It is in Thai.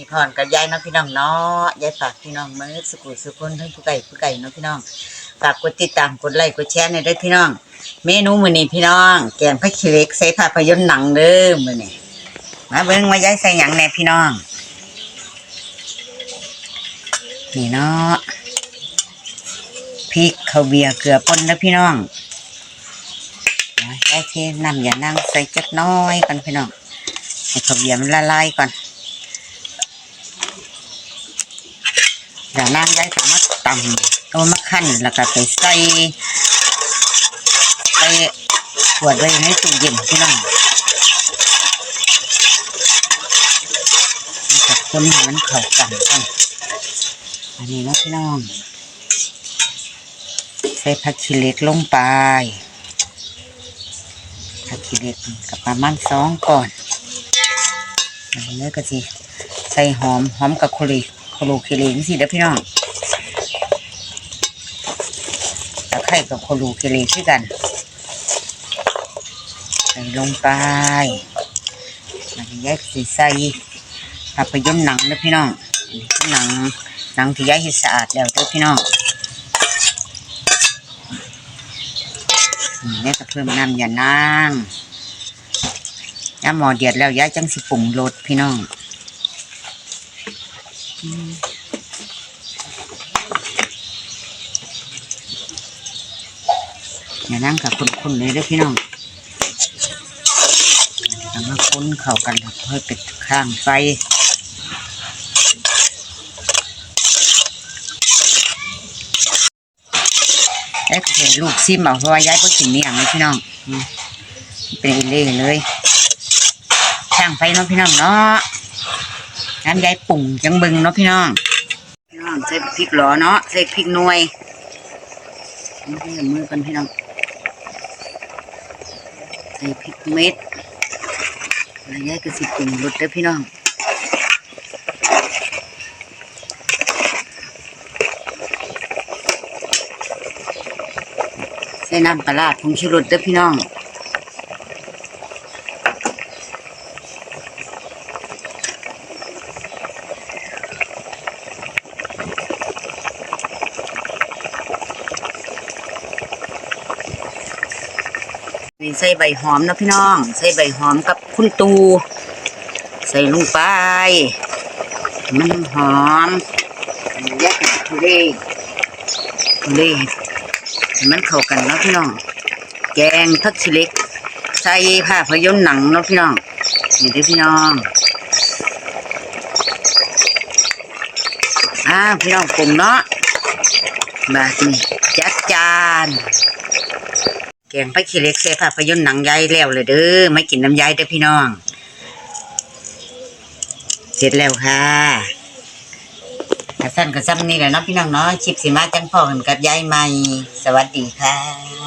พี่พรกับยายเนาะพี่น้องเนาะยายฝากพี่น้องมือสุกุสุคนทั้งผู้ไก่ผู้ไก่เนาะพี่น้องฝากกดติดตามกดไลค์กดแชร์ในด้อพี่น้อง เมนูมือนี้พี่น้อง แกงผักขี้เล็กใส่ภาพยนตร์หนังเด้อมือนี้มาเบิ่งมายายใส่หยังแน่พี่น้อง นี่เนาะพริกข้าวเบียร์เกลือป่นนะพี่น้องนะยายเทน้ำอย่านั่งใส่จักน้อยก่อนพี่น้องให้ข้าวเบียร์มันละลายก่อน อย่านั่งได้สามารถตำเอามาขั้นแล้วก็ไปใส่ใส่ขวดไว้ในตู้เย็นพี่น้องแล้วก็คนให้มันเข้ากันก่อนอันนี้นาะพี่น้องใส่ผักขี้เหล็กลงไปผักขี้เหล็กกับประมาณสองก่อนอันนี้ก็สิใส่หอมหอมกับโคลี โคโลเคเลนี่สิเด้อพี่น้องตะไคร่กับโคโลเคเลคือกันใส่ลงไปมันนี้ยายสิใส่ภาพยนตร์หนังเด้อพี่น้องหนังหนังที่ยายเฮ็ดสะอาดแล้วเด้อพี่น้องนี่แม่ก็เพิ่มน้ำอย่านางย่าหมอเดือดแล้วย่ายจังสิปรุงรสพี่น้อง อย่านางกับคนๆเลยด้อพี่น้องแล้วมาคนเข้ากันแล้วค่อยปิดข้างไฟเอ๊ะเลูกซิมเอาเพราะว่ายายเพิ่งกินเนี่ยไหมพี่น้องเป็นอีเล่เลยช่างไฟเนาะพี่น้องเนาะ น้ำยายปุ่งจังเบึงเนาะพี่น้องพี่น้องใส่พริกหลอเนาะใส่พริกหน่วยนี่มือกันพี่น้องใส่พริกเม็ดแล้วยายก็สิปรุงรสเด้อพี่น้องใส่น้ำปลาร้าผงชูรสเด้อพี่น้อง นี่ใส่ใบหอมนะพี่น้อง ใส่ใบหอมกับคุณตู ใส่ลงไป มันหอมแยกทุเรศทุเรศมันเข้ากันนะพี่น้อง แกงทักชิเล็ก ใส่ผ้าพยนต์หนังนะพี่น้องนี่ด้พี่น้องอ่าพี่น้องปรุงเนาะแบบนี้จัดจาน แกงไปขี้เล็กใส่ผ้าพยนต์หนังใยแล้วเลยเด้อไม่กินน้ำใยเด้อพี่น้อง เสร็จแล้วค่ะกระสั้นกระซ้ำนี่แหละเนาะพี่น้องเนาะชิปสีมาจังพ่อกันกับยายใหม่ สวัสดีค่ะ